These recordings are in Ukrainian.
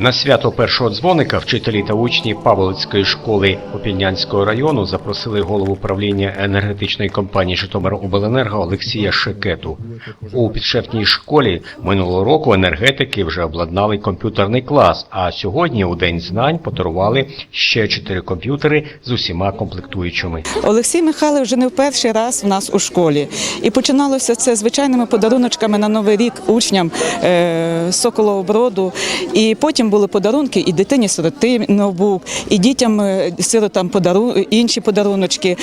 На свято першого дзвоника вчителі та учні Павлицької школи Попільнянського району запросили голову правління енергетичної компанії Житомиробленерго Олексія Шекету. У підшефній школі минулого року енергетики вже обладнали комп'ютерний клас, а сьогодні у День знань подарували ще чотири комп'ютери з усіма комплектуючими. Олексій Михайлович вже не в перший раз в нас у школі. І починалося це звичайними подаруночками на Новий рік учням е, Соколового Броду. І потім були подарунки і дитині сироти ноутбук, і дітям е, сиротам подару, інші подаруночки.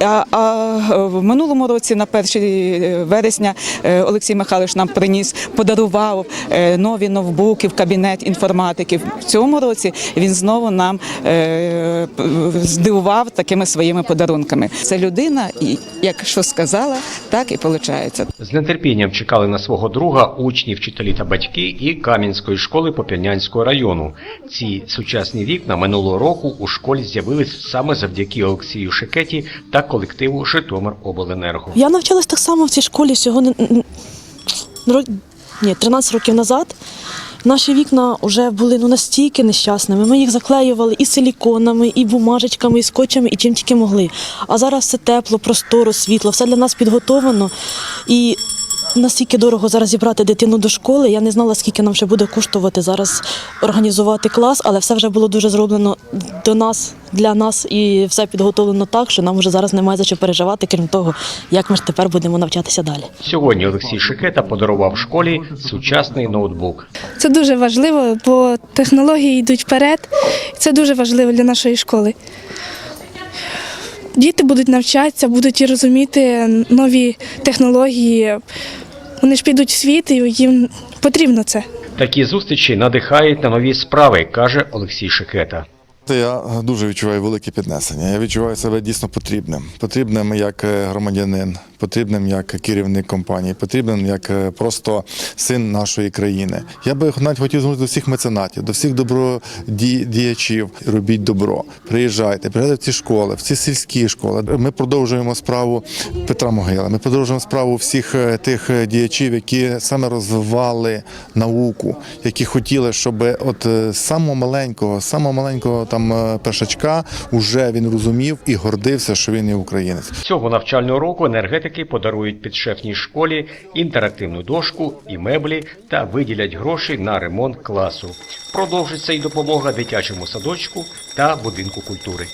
А, а в минулому році, на 1 вересня, е, Олексій Михайлович нам приніс, подарував е, нові ноутбуки в кабінет інформатики. В цьому році він знову нам е, здивував такими своїми подарунками. Це людина, і як що сказала, так і виходить. З нетерпінням чекали на свого друга учні, вчителі та батьки і Кам'янської школи Попільнянського району. Ці сучасні вікна минулого року у школі з'явились саме завдяки Олексію Шекеті та колективу Житомиробленерго. Я навчалась так само в цій школі всього ні, 13 років назад. Наші вікна вже були ну, настільки нещасними. Ми їх заклеювали і силіконами, і бумажечками, і скотчами, і чим тільки могли. А зараз все тепло, просторо, світло, все для нас підготовлено. І настільки дорого зараз зібрати дитину до школи. Я не знала, скільки нам ще буде коштувати зараз організувати клас, але все вже було дуже зроблено до нас, для нас, і все підготовлено так, що нам вже зараз немає за що переживати, крім того, як ми ж тепер будемо навчатися далі. Сьогодні Олексій Шекета подарував школі сучасний ноутбук. Це дуже важливо, бо технології йдуть вперед. Це дуже важливо для нашої школи. Діти будуть навчатися, будуть і розуміти нові технології. Вони ж підуть в світ, і їм потрібно це. Такі зустрічі надихають на нові справи, каже Олексій Шекета. Я дуже відчуваю велике піднесення. Я відчуваю себе дійсно потрібним. Потрібним як е, громадянин, потрібним як керівник компанії, потрібним як е, просто син нашої країни. Я би навіть хотів звернутися до всіх меценатів, до всіх добродіячів. Робіть добро, приїжджайте, приїжджайте в ці школи, в ці сільські школи. Ми продовжуємо справу Петра Могила. Ми продовжуємо справу всіх е, тих е, діячів, які саме розвивали науку, які хотіли, щоб от самого маленького, самого маленького там першачка уже він розумів і гордився, що він є українець. Цього навчального року енергетики подарують підшефній школі інтерактивну дошку і меблі та виділять гроші на ремонт класу. Продовжиться й допомога дитячому садочку та будинку культури.